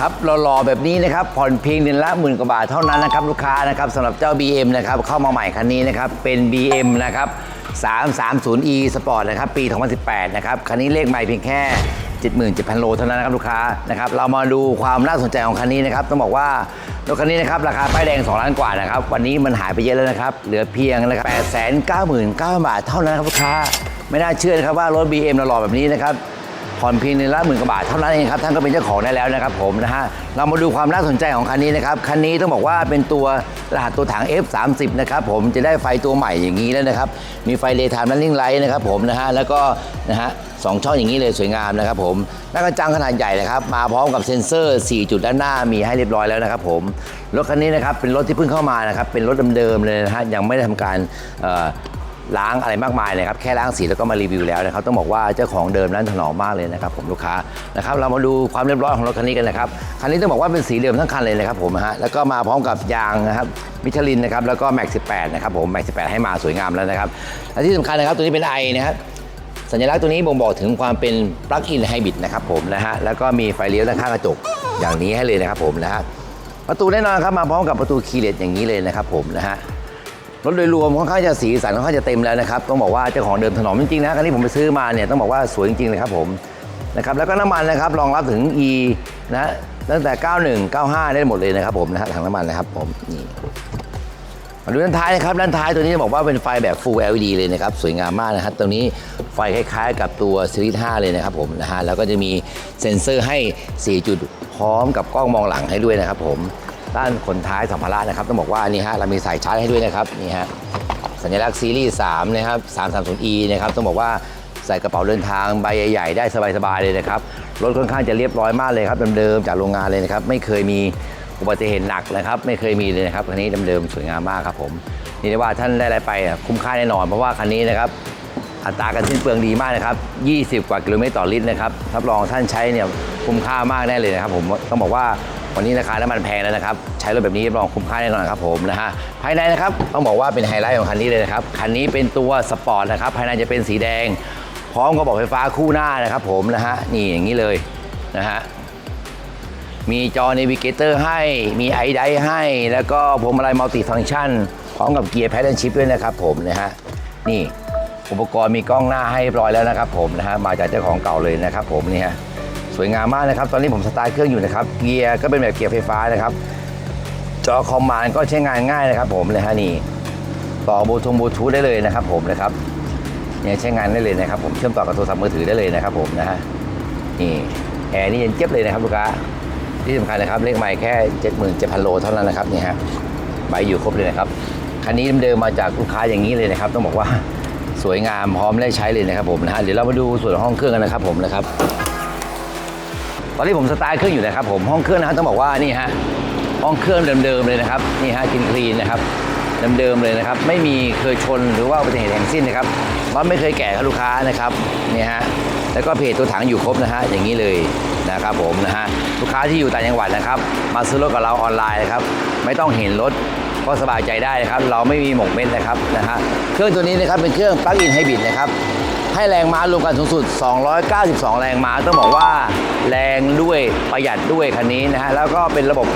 ครับหล่อๆแบบนี้นะครับผ่อนเพียงเดือนละหมื่นกว่าบาทเท่านั้นนะครับลูกค้านะครับสำหรับเจ้า BM นะครับเข้ามาใหม่คันนี้นะครับเป็น BM นะครับ 330e Sport นะครับปี 2018 นะครับคันนี้เลขใหม่เพียงแค่ 77,000 โลเท่านั้นนะครับลูกค้านะครับเรามาดูความน่าสนใจของคันนี้นะครับต้องบอกว่ารถคันนี้นะครับราคาป้ายแดง 2 ล้านกว่านะครับวันนี้มันหายไปเยอะแล้วนะครับเหลือเพียงนะครับ899,000 บาทเท่านั้นครับลูกค้า ไม่น่าเชื่อนะครับว่ารถ BM หล่อๆแบบนี้นะครับ ผ่อนเพียงเดือนละหมื่นกว่าบาทเท่านั้นเองครับท่านก็เป็นเจ้าของได้แล้วนะครับผมนะฮะเรามาดูความน่าสนใจของคันนี้นะครับคันนี้ต้องบอกว่าเป็นตัวรหัสตัวถัง F30 นะครับผมจะได้ไฟตัวใหม่อย่างนี้แล้วนะครับมีไฟเลทามและลิงไลท์นะครับผมนะฮะแล้วก็นะฮะสองช่องอย่างนี้เลยสวยงามนะครับผมหน้ากระจังขนาดใหญ่นะครับมาพร้อมกับเซ็นเซอร์ 4 จุดด้านหน้ามีให้เรียบร้อยแล้วนะครับผมรถคันนี้นะครับเป็นรถที่เพิ่งเข้ามานะครับเป็นรถเดิมๆเลยนะฮะยังไม่ได้ทำการ ล้างอะไรมากมายเลยครับแค่ล้างสีแล้วก็มารีวิวแล้วนะครับต้องบอกว่าเจ้าของเดิมนั้นถนอมมากเลยนะครับผมลูกค้านะครับเรามาดูความเรียบร้อยของรถคันนี้กันนะครับคันนี้ต้องบอกว่าเป็นสีเดิมทั้งคันเลยนะครับผมฮะแล้วก็มาพร้อมกับยางนะครับมิชลินนะครับแล้วก็แม็กซ์18นะครับผมแม็กซ์18 ให้มาสวยงามแล้วนะครับและที่สำคัญนะครับตัวนี้เป็นไอนะครับสัญลักษณ์ตัวนี้บ่งบอกถึงความเป็นปลั๊กอินไฮบริดนะครับผมนะฮะแล้วก็มีไฟเลี้ยวด้านข้างกระจกอย่างนี้ให้เลยนะครับผมนะฮะประตูแน่นอนครับมาพร้อมกับประตูคีย์เลสอย่างนี้เลยนะครับผมนะฮะ รถโดยรวมค่อนข้างจะสีสันค่อนข้างจะเต็มแล้วนะครับต้องบอกว่าเจ้าของเดิมถนอมจริงๆนะคันนี้ผมไปซื้อมาเนี่ยต้องบอกว่าสวยจริงๆเลยครับผมนะครับแล้วก็น้ำมันนะครับรองรับถึง E นะตั้งแต่ 91 95 ได้หมดเลยนะครับผมนะฮะถังน้ำมันนะครับผมนี่มาดูด้านท้ายนะครับด้านท้ายตัวนี้จะบอกว่าเป็นไฟแบบ Full LED เลยนะครับสวยงามมากนะครับตรงนี้ไฟคล้ายๆ กับตัวซีรีส์5เลยนะครับผมนะฮะแล้วก็จะมีเซ็นเซอร์ให้ 4 จุดพร้อมกับกล้องมองหลังให้ด้วยนะครับผม ด้านคนท้ายสัมภาระนะครับต้องบอกว่านี่ฮะเรามีสายชาร์จให้ด้วยนะครับนี่ฮะสัญลักษณ์ซีรีส์3นะครับ 330e นะครับต้องบอกว่าใส่กระเป๋าเดินทางใบใหญ่ๆได้สบายๆเลยนะครับรถค่อนข้างจะเรียบร้อยมากเลยครับเดิมๆจากโรงงานเลยนะครับไม่เคยมีอุบัติเหตุหนักนะครับไม่เคยมีเลยนะครับคันนี้เดิมๆสวยงามมากครับผมนี่ได้ว่าท่านได้อะไรไปคุ้มค่าแน่นอน เพราะว่าคันนี้นะครับอัตราการสิ้นเปลืองดีมากนะครับ 20 กว่ากิโลเมตรต่อลิตรนะครับรับรองท่านใช้เนี่ยคุ้มค่ามากแน่เลยนะครับผมต้องบอกว่า วันนี้ราคาน้ำมันแพงแล้วนะครับ ใช้รถแบบนี้รองคุ้มค่าแน่นอนครับผมนะฮะภายในนะครับต้องบอกว่าเป็นไฮไลท์ของคันนี้เลยนะครับคันนี้เป็นตัวสปอร์ตนะครับภายในจะเป็นสีแดง พร้อมกระบอกไฟฟ้าคู่หน้านะครับ ผมนะฮะนี่อย่างนี้เลยนะฮะมีจอ n น v ิเกเตอร์ให้ มีไอไดให้ แล้วก็พวงมาลัยมัลติฟัง c t ชัน พร้อมกับเกียร์แพดเดิลชิพด้วยนะครับผมนะฮะ นี่ อุปกรณ์มีกล้องหน้าให้เรียบร้อยแล้วนะครับผมนะฮะ มาจากเจ้าของเก่าเลยนะครับผมนี่ฮะ สวยงามมากนะครับ ตอนนี้ผมสตาร์ทเครื่องอยู่นะครับ เกียร์ก็เป็นแบบเกียร์ไฟฟ้านะครับ จอคอมมานด์ก็ใช้งานง่ายนะครับ ผมเลยฮะนี่ต่อบลูทูธบลูทูธได้เลยนะครับ ผมนะครับเนี่ยใช้งานได้เลยนะครับ ผมเชื่อมต่อกับโทรศัพท์มือถือได้เลยนะครับ ผมนะฮะนี่แอร์นี่เย็นเจี๊ยบเลยนะครับลูกค้าที่สำคัญนะครับเลขใหม่แค่ 77,000โลเท่านั้นนะครับนี่ฮะใบอยู่ครบเลยนะครับคันนี้เดิมมาจากลูกค้าอย่างนี้เลยนะครับ ต้องบอกว่าสวยงามพร้อมได้ใช้เลยนะครับผมนะฮะเดี๋ยวเรามาดูส่วนห้องเครื่องกันนะครับผมนะครับ ตอนนี้ผมสตาร์ทเครื่องอยู่นะครับผมห้องเครื่องนะครับต้องบอกว่านี่ฮะห้องเครื่องเดิมๆเลยนะครับนี่ฮะกินคลีนนะครับเดิมๆเลยนะครับ ไม่มีเคยชนหรือว่าอุบัติเหตุแห่งสิ้นนะครับรถไม่เคยแก่ครับลูกค้านะครับนี่ฮะแล้วก็เพจตัวถังอยู่ครบนะฮะอย่างนี้เลยนะครับผมนะฮะลูกค้าที่อยู่ต่างจังหวัดนะครับ มาซื้อรถกับเราออนไลน์นะครับ ไม่ต้องเห็นรถก็สบายใจได้นะครับ เราไม่มีหมกเม็ดนะครับนะฮะเครื่องตัวนี้นะครับเป็นเครื่องปลั๊กอินไฮบริดนะครับให้แรงม้ารวมกันสูงสุด 292 แรงม้าต้องบอกว่า แรงด้วยประหยัดด้วยคันนี้นะฮะแล้วก็เป็นระบบ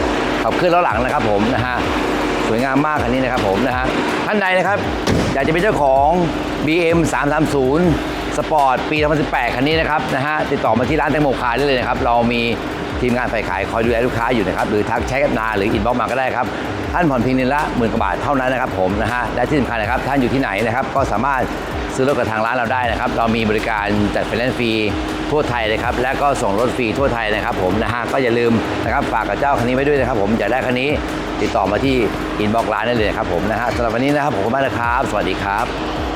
ขับเคลื่อนล้อหลังนะครับผมนะฮะสวยงามมากคันนี้นะครับผมนะฮะท่านใดนะครับ อยากจะเป็นเจ้าของ BM 330 สปอร์ตปี 2018 คันนี้นะครับนะฮะติดต่อมาที่ร้านแตงโมคาได้เลยนะครับ เรามีทีมงานฝ่ายขายคอยดูแลลูกค้าอยู่นะครับ หรือทักแชทกันาหรืออินบ็อกมาก็ได้ครับ ท่านผ่อนเพียงเดือนละหมื่นกว่าบาทเท่านั้นนะครับผมนะฮะและที่สำคัญนะครับท่านอยู่ที่ไหนนะครับก็สามารถซื้อรถกับทางร้านเราได้นะครับ เรามีบริการจัดไฟแนนซ์ฟรีทั่วไทยเลยครับ และก็ส่งรถฟรีทั่วไทยนะครับผมนะฮะก็อย่าลืมนะครับฝากกับเจ้าคันนี้ไว้ด้วยนะครับ ผมอยากได้คันนี้ติดต่อมาที่อินบ็อกร้านได้เลยครับผมนะฮะสำหรับวันนี้นะครับผมขอบคุณมากนะครับ สวัสดีครับ